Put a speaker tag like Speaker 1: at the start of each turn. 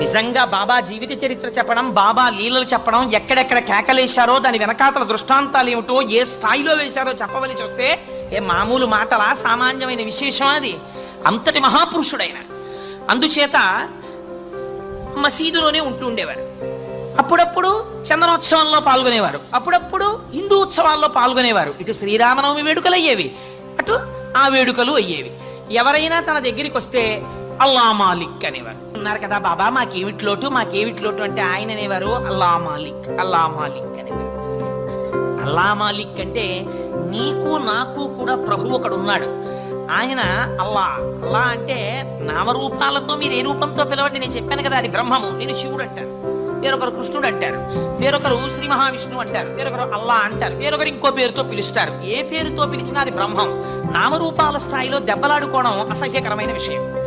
Speaker 1: నిజంగా బాబా జీవిత చరిత్ర చెప్పడం బాబా లీలలు చెప్పడం ఎక్కడెక్కడ కేకలేశారో దాని వెనకాతల దృష్టాంతాలు ఏమిటో ఏ స్థాయిలో వేశారో చెప్పవలసి వస్తే ఏ మామూలు మాటలా సామాన్యమైన విశేషం అది? అంతటి మహాపురుషుడైన. అందుచేత మసీదులోనే ఉంటూ ఉండేవారు. అప్పుడప్పుడు చందనోత్సవంలో పాల్గొనేవారు. అప్పుడప్పుడు హిందూ ఉత్సవాల్లో పాల్గొనేవారు. ఇటు శ్రీరామనవమి వేడుకలు అయ్యేవి అటు ఆ వేడుకలు అయ్యేవి. ఎవరైనా తన దగ్గరికి వస్తే అల్లా మాలిక్ అనేవారు. ఉన్నారు కదా బాబా మాకేమిటి లోటు మాకేమిటి లోటు అంటే ఆయన అనేవారు అల్లా మాలిక్ అల్లా మాలిక్ అనేవారు. అల్లా మాలిక్ అంటే నీకు నాకు కూడా ప్రభు ఒకడు ఉన్నాడు. ఆయన అల్లా. అల్లా అంటే నామరూపాలతో మీరు ఏ రూపంతో పిలవండి? నేను చెప్పాను కదా అది బ్రహ్మము. నేను శివుడు అంటారు. వేరొకరు కృష్ణుడు అంటారు. వేరొకరు శ్రీ మహావిష్ణువు అంటారు. వేరొకరు అల్లా అంటారు. వేరొకరు ఇంకో పేరుతో పిలుస్తారు. ఏ పేరుతో పిలిచినా అది బ్రహ్మం. నామరూపాల స్థాయిలో దెబ్బలాడుకోవడం అసహ్యకరమైన విషయం.